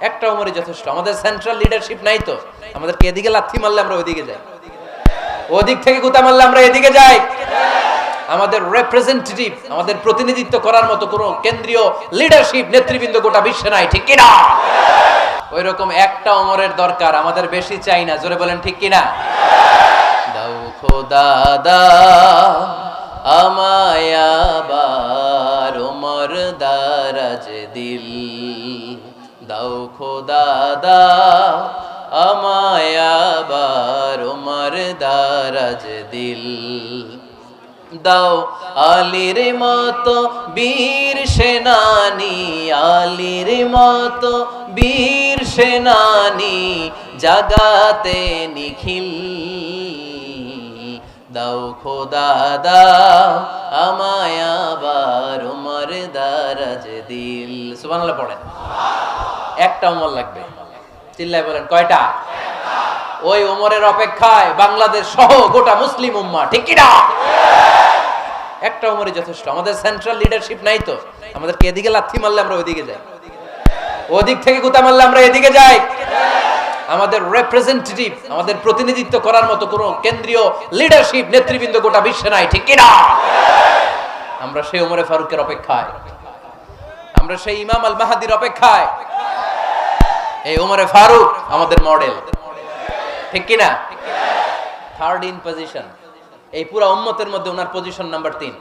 একটা ওমরই যথেষ্ট। আমাদের সেন্ট্রাল লিডারশিপ নাই তো। আমাদেরকে এদিকে লাথি মারলে আমরা ওইদিকে যাই। ওদিক থেকে গুতা মারলে আমরা এদিকে যাই। আমাদের রিপ্রেজেন্টেটিভ আমাদের প্রতিনিধিত্ব করার মতো কোনো কেন্দ্রীয় লিডারশিপ নেতৃবৃন্দ গোটা বিশ্বে নাই, ঠিক কিনা? ওই রকম একটা ওমরের দরকার, আমাদের বেশি চাই না। জোরে বলেন, ঠিক কিনা? দাও খোদা আমায় আবার ওমর দারাজ দিল। দাও খোদা, দাও। আমায় আবার ওমর দারাজ দিল। দাও আলির মতো বীর সেনানি, আলির মতো বীর সেনানি জাগাতে নিখিল। দাও খোদা, দাও। আমায় আবার উমর দারাজ দিল। সুবহানাল্লাহ পড়েন। একটা উমর লাগবে। চিল্লায় বলেন, কয়টা? ওই ওমরের অপেক্ষায় বাংলাদেশ সহ গোটা মুসলিম উম্মা, ঠিক একটা ওমরই যথেষ্ট। আমাদের সেন্ট্রাল লিডারশিপ নাই তো। আমাদেরকে এদিকে লাথি মারলে আমরা ওইদিকে যাই। ওদিক থেকে গুতা মারলে আমরা এদিকে যাই। আমাদের রিপ্রেজেন্টেটিভ আমাদের প্রতিনিধিত্ব করার মতো কোনো কেন্দ্রীয় লিডারশিপ নেতৃবৃন্দ গোটা বিশ্বে নাই, ঠিক কিনা আমরা সেই ওমরে ফারুকের অপেক্ষায়। আমরা সেই ইমাম আল মাহাদির অপেক্ষায়। এই ওমরে ফারুক আমাদের মডেল ঠিক কিনা? থার্ড ইন পজিশন এই পুরো উম্মতের মধ্যে ওনার পজিশন নাম্বার তিন।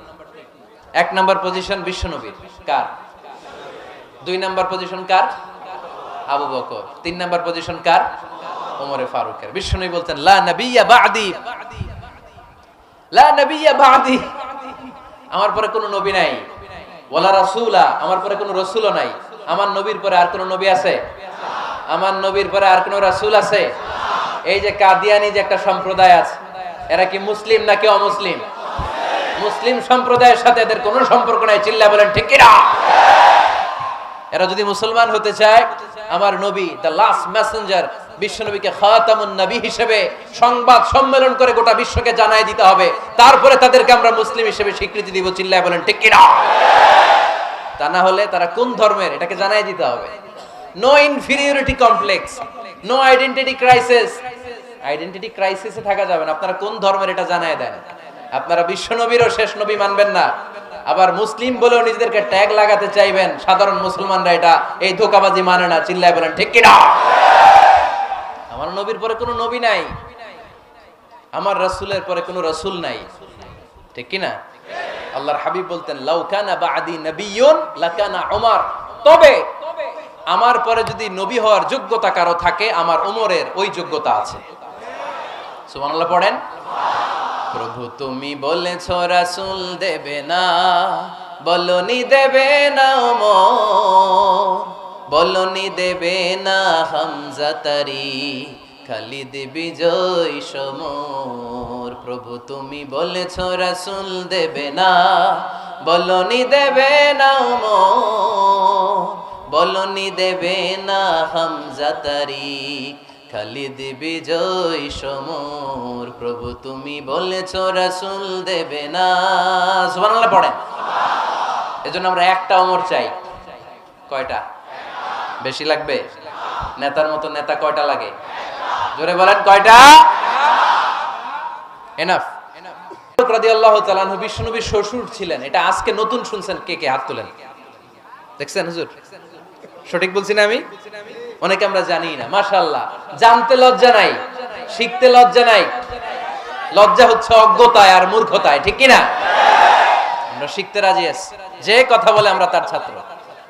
এক নাম্বার পজিশন বিশ্বনবীর। কার? দুই নাম্বার পজিশন কার? Abu Bakr. তিন নাম্বার পজিশন কার? ওমরে ফারুকের। বিশ্বনবী বলতেন লা নবিয়্যা বাদি। লা নবিয়্যা বাদি। আমার পরে কোনো নবী নাই। ওয়ালা রাসূলা। আমার পরে কোনো রাসূলও নাই। আমার নবীর পরে আর কোনো নবী আছে? আমার নবীর পরে আর কোনো রাসুল আছে? এই যে কাদিয়ানি যে একটা সম্প্রদায় আছে, এরা কি মুসলিম নাকি অমুসলিম? মুসলিম সম্প্রদায়ের সাথে এদের কোনো সম্পর্ক নাই, চিল্লা বলেন, ঠিক এরা যদি মুসলমান হতে চায়, আমার নবী দ্য লাস্ট মেসেঞ্জার বিশ্ব নবীকে খাতামুন নবী হিসেবে সংবাদ সম্মেলন করে গোটা বিশ্বকে জানাই দিতে হবে। তারপরে তাদেরকে আমরা মুসলিম হিসেবে স্বীকৃতি দিব চিল্লায় বলেন, ঠিক কিনা? তা না হলে তারা কোন ধর্মের? এটাকে জানাই দিতে হবে। No inferiority complex no identity crisis identity ক্রাইসিসে থাকা যাবে না। আপনারা কোন ধর্মের এটা জানায় দেন? আপনারা বিশ্ব নবীরও শেষ নবী মানবেন না। আবার মুসলিম বলেও নিজেদেরকে ট্যাগ লাগাতে চাইবেন। সাধারণ মুসলমানরা এটা এই ধোকাবাজি মানে না। চিল্লায় বলেন, ঠিক কিনা? আমার নবীর পরে কোনো নবী নাই। আমার রাসূলের পরে কোনো রাসূল নাই। ঠিক কিনা? আল্লাহর হাবিব বলতেন লাউকানা বাদি নবিয়ুন, লাকানা উমর। তবে আমার পরে যদি নবী হওয়ার যোগ্যতা কারও থাকে, আমার উমরের ওই যোগ্যতা আছে। সুবহানাল্লাহ পড়েন। প্রভু তুমি বলেছ, রাসূল দেবে না, বলনি দেবে না ওমর বলনি দেবে না হামজা তারি, খালিদ বিজয় সমর। প্রভু তুমি বলেছ, রাসূল দেবে না, বলনি দেবে না ওমর বলনি দেবে না হামজা তারি খালিদ বিজয় সমর, প্রভু তুমি বলেছ রাসূল দেবে না। পড়েন এজন্য আমরা একটা অমর চাই। কয়টা? বেশি লাগবে? নেতার মতো নেতা কয়টা লাগে? জোরে বলেন, কয়টা? এনাফ বিশ্বনবীর শ্বশুর ছিলেন। এটা আজকে নতুন শুনছেন কে কে? হাত তোলেন। দেখছেন হুজুর? সঠিক বলছি না আমি? অনেকে আমরা জানি না, মাশাআল্লাহ। জানতে লজ্জা নাই, শিখতে লজ্জা নাই। লজ্জা হচ্ছে অজ্ঞতায় আর মূর্খতায়, ঠিক কি না আমরা শিখতে রাজি আছি। যে কথা বলে আমরা তার ছাত্র।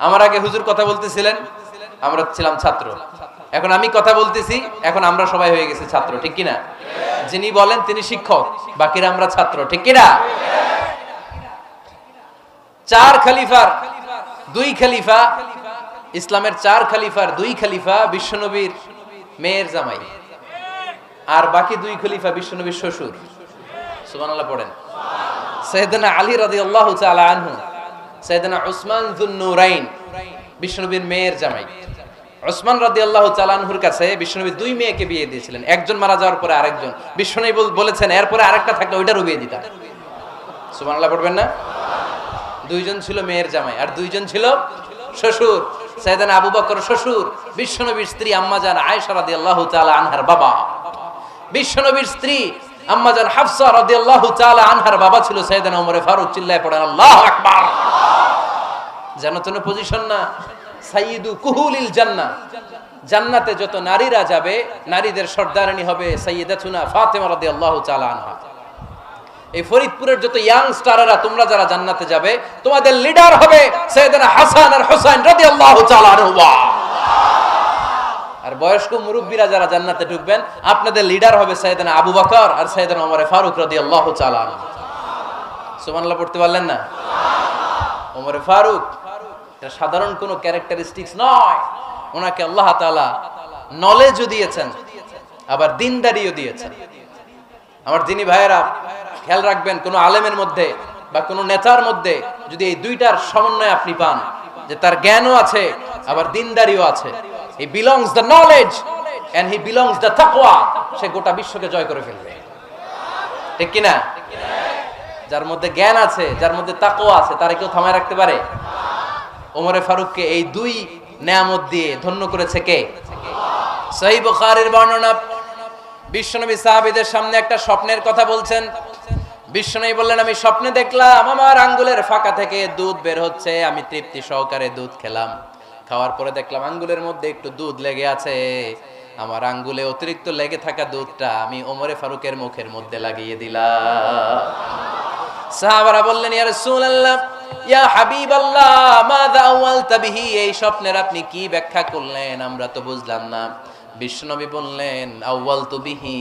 আমার আগে হুজুর কথা বলতেছিলেন, আমরা ছিলাম ছাত্র। এখন আমি কথা বলতেছি, এখন আমরা সবাই হয়ে গেছি ছাত্র, ঠিক কি না যিনি বলেন তিনি শিক্ষক, বাকিরা আমরা ছাত্র, ঠিক কি না চার খালিফার, দুই খলিফা ইসলামের চার খলিফার দুই খালিফা বিশ্বনবীর মেয়ের জামাই। আর বাকি দুই খলিফা বিশ্বনবীর শ্বশুর। সুবহানাল্লাহ পড়েন। সৈয়দনা আলী রাদিয়াল্লাহু তাআলা আনহু সৈয়দনা উসমান যুন্নুরাইন, বিশ্বনবীর মেয়ের জামাই। ওসমান রাদিয়াল্লাহু তাআলা আনহুর কাছে বিশ্বনবী দুই মেয়েকে বিয়ে দিয়েছিলেন। একজন মারা যাওয়ার পরে আরেকজন। বিশ্বনবী বলেছেন, এরপরে আরেকটা থাকলে ওইটারও বিয়ে দিতাম। সুবহানাল্লাহ পড়বেন না? দুইজন ছিল মেয়ের জামাই, আর দুইজন ছিল শ্বশুর। সাইদানা আবু বকর শ্বশুর, বিশ্বনবীর স্ত্রী আম্মাজান আয়েশা রাদিয়াল্লাহু তাআলা আনহার বাবা। বিশ্বনবীর স্ত্রী আম্মাজান হাফসা রাদিয়াল্লাহু তাআলা আনহার বাবা ছিল সাইদানা ওমর ফারুক, চিল্লায় পড়েন, আল্লাহু আকবার! যেন তেন পজিশন না। সাইয়্যিদু কুহুলিল জান্নাহ। জান্নাতে যত নারীরা যাবে, নারীদের সর্দারানি হবে সাইয়্যিদাতুনা ফাতেমা রাদিয়াল্লাহু তাআলা আনহা। এই ফরিদপুরের যত ইয়াং স্টারেরা তোমরা যারা জান্নাতে যাবে, তোমাদের লিডার হবে সৈয়দনা হাসান আর হোসেন রাদিয়াল্লাহু তাআলা আনহুমা। আর বয়স্ক মুরব্বীরা যারা জান্নাতে ঢুকবেন, আপনাদের লিডার হবে সৈয়দনা আবু বকর আর সৈয়দনা ওমর ফারুক রাদিয়াল্লাহু তাআলা আনহু। সুবহানাল্লাহ, পড়তে পারলেন না? ওমর ফারুক, এটা সাধারণ কোনো ক্যারেক্টারিস্টিক্স নয়। ওনাকে আল্লাহ তাআলা নলেজও দিয়েছেন, আবার দিনদারিও দিয়েছেন। আমার যিনি ভাইয়েরা খেয়াল রাখবেন, কোনো আলেমের মধ্যে বা কোনো নেতার মধ্যে যদি এই দুইটার সমন্বয় আপনি পান, যে তার জ্ঞানও আছে, আবার দিনদারিও আছে। He belongs the knowledge and he belongs the তাকওয়া সে গোটা বিশ্বকে জয় করে ফেলবে। ঠিক কি না যার মধ্যে জ্ঞান আছে, যার মধ্যে তাকওয়া আছে, তারা কেউ থামায় রাখতে পারে? ওমরে ফারুককে এই দুই নেয়ামত দিয়ে ধন্য করেছে কে? সহিহ বুখারীর বর্ণনা, বিশ্বনবী সাহাবীদের সামনে একটা স্বপ্নের কথা বলছেন বিশ্বনবী বললেন, আমি স্বপ্নে দেখলাম, আমার আঙ্গুলের ফাঁকা থেকে দুধ বের হচ্ছে, আমি তৃপ্তি সহকারে দুধ খেলাম। খাওয়ার পরে দেখলাম আঙ্গুলের মধ্যে একটু দুধ লেগে আছে। আমার আঙ্গুলে অতিরিক্ত লেগে থাকা দুধটা আমি ওমরে ফারুকের মুখের মধ্যে লাগিয়ে দিলাম। সাহাবারা বললেন, ইয়া রাসূলুল্লাহ, ইয়া হাবিবাল্লাহ, মাযা আওয়ালতা বিহি? এই স্বপ্নের আপনি কি ব্যাখ্যা করলেন? আমরা তো বুঝলাম না। বিশ্বনবী বললেন, আউয়ালতু বিহি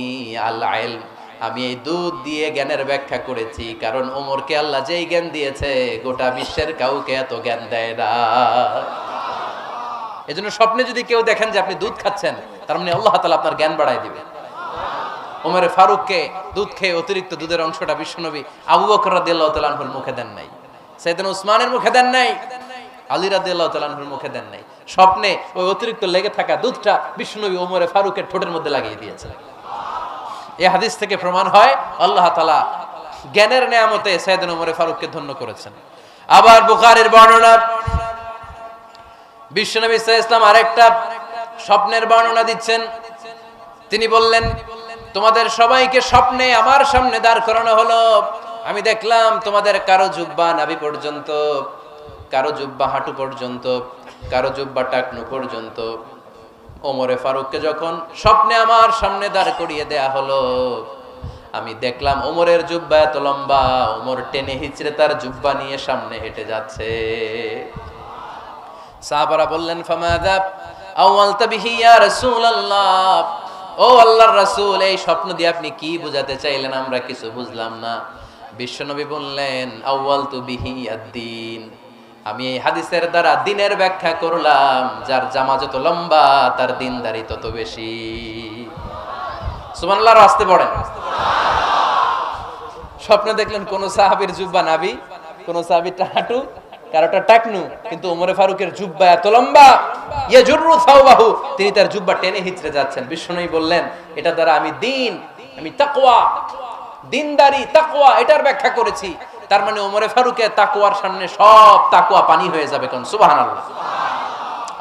আল ইলম আমি এই দুধ দিয়ে জ্ঞানের ব্যাখ্যা করেছি, কারণ ওমরকে আল্লাহ যেই জ্ঞান দিয়েছে, গোটা বিশ্বের কাউকে এত জ্ঞান দেয় না। এজন্য স্বপ্নে যদি কেউ দেখেন যে আপনি দুধ খাচ্ছেন, তার মানে আল্লাহ তাআলা আপনার জ্ঞান বাড়ায় দিবে। ওমরে ফারুককে দুধ খেয়ে অতিরিক্ত দুধের অংশটা বিশ্বনবী আবু বকর রাদিয়াল্লাহু তাআলা আনহুর মুখে দেন নাই সাইয়েদনা উসমানের মুখে দেন নাই, আলী রাদিয়াল্লাহু তাআলা মুখে দেন নাই। স্বপ্নে ওই অতিরিক্ত লেগে থাকা দুধটা বিশ্বনবী ওমরে ফারুকের ঠোঁটের মধ্যে লাগিয়ে দিয়েছে এই হাদিস থেকে প্রমাণ হয়, আল্লাহ তাআলা জ্ঞানের নেয়ামতে সাইয়েদনা ওমরে ফারুককে ধন্য করেছেন। আবার বুখারীর বর্ণনা, বিশ্বনবী ইসলাম আরেকটা স্বপ্নের বর্ণনা দিচ্ছেন। তিনি বললেন, তোমাদের সবাইকে স্বপ্নে আমার সামনে দাঁড় করানো হলো। আমি দেখলাম তোমাদের কারও জুব্বা নাভি পর্যন্ত, কারও জুব্বা হাঁটু পর্যন্ত, কারও জুব্বা টাকনু পর্যন্ত ওমরে ফারুককে যখন স্বপ্নে আমার সামনে দাঁড় করিয়ে দেয়া হলো, আমি দেখলাম ওমরের জুব্বা এত লম্বা, ওমর টেনে হিচড়ে তার জুব্বা নিয়ে সামনে হেঁটে যাচ্ছে। সাহাবারা বললেন ফামাদা আওয়ালতা বিহি ইয়া রাসূলুল্লাহ? ও আল্লাহর রাসূল, এই স্বপ্ন দিয়ে আপনি কি বোঝাতে চাইলেন? আমরা কিছু বুঝলাম না। বিশ্বনবী বললেন আউয়ালতু বিহি আদ-দ্বীন আমি এই হাদিসের দ্বারা দিনের ব্যাখ্যা করলাম, যার জামা যত লম্বা, তার দিনদারি তত বেশি। সুবহানাল্লাহ আসতে পড়েন। স্বপ্নে দেখলেন কোন সাহাবীর জুব্বা নাবি কোন সাহাবীর হাঁটু কারোটা টাকনু, কিন্তু ওমরে ফারুকের জুব্বা এত লম্বা ইয়া সাওবাহু, তিনি তার জুব্বা টেনে হিচড়ে যাচ্ছেন। বিশ্বনবী বললেন, এটা দ্বারা আমি দিন, আমি তাকওয়া, দিনদারি, তাকওয়া, এটার ব্যাখ্যা করেছি। তার মানে ওমরে ফারুকের তাকওয়ার সামনে সব তাকওয়া পানি হয়ে যাবে কোন? সুবহানাল্লাহ।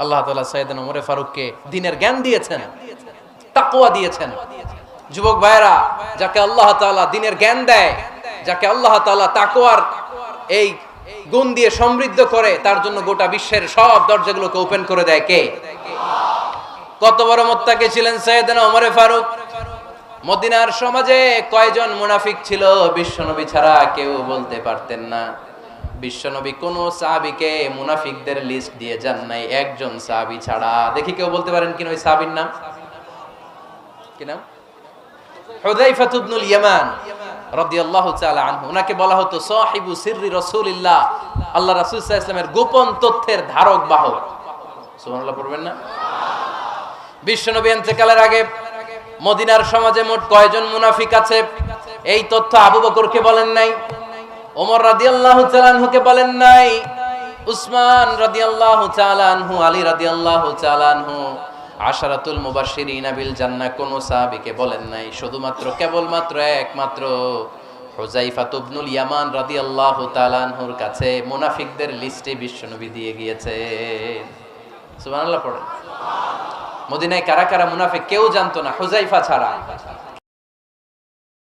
আল্লাহ তাআলা সাইয়েদনা ওমরে ফারুককে দিনের জ্ঞান দিয়েছেন, তাকওয়া দিয়েছেন। যুবক ভাইরা যাকে আল্লাহ তাআলা দিনের জ্ঞান দেয়, যাকে আল্লাহ তাআলা তাকওয়ার এই গুণ দিয়ে সমৃদ্ধ করে, তার জন্য গোটা বিশ্বের সব দরজাগুলোকে ওপেন করে দেয় কে? কত বড় মোত্তাকে ছিলেন সৈয়দনা ওমরে ফারুক। মদিনার সমাজে কয়জন মুনাফিক ছিল? বিশ্বনবী ছাড়া কেউ বলতে পারতেন না। বিশ্বনবী কোন সাহাবিকে মুনাফিকদের লিস্ট দিয়ে যান নাই। একজন সাহাবি ছাড়া। দেখি কেউ বলতে পারেন কিনা ওই সাহাবির নাম? কি নাম? ইয়ামান ওনাকে বলা হতো সিররি আল্লাহ গোপন তথ্যের ধারক, বাহক। বিশ্বনবী আগে মদিনার সমাজে মোট কয়জন মুনাফিক আছে? এই তথ্য আবু বকরকে বলেন নাই, ওমর রাদিয়াল্লাহু তাআলা আনহুকে বলেন নাই, উসমান রাদিয়াল্লাহু তাআলা আনহু, আলী রাদিয়াল্লাহু তাআলা আনহু, আশারাতুল মুবাশশিরিনা বিল জান্নাহ কোন সাহাবীকে বলেন নাই। শুধুমাত্র কেবলমাত্র একমাত্র হুযাইফা ইবনুল ইয়ামান রাদিয়াল্লাহু তাআলা আনহুর কাছে মুনাফিকদের লিস্টে বিশ্বনবী দিয়ে গিয়েছেন। সুবহানাল্লাহ, পড়েন। মদিনায় কারা কারা মুনাফে কেউ জানতো না হুজাইফা ছাড়া।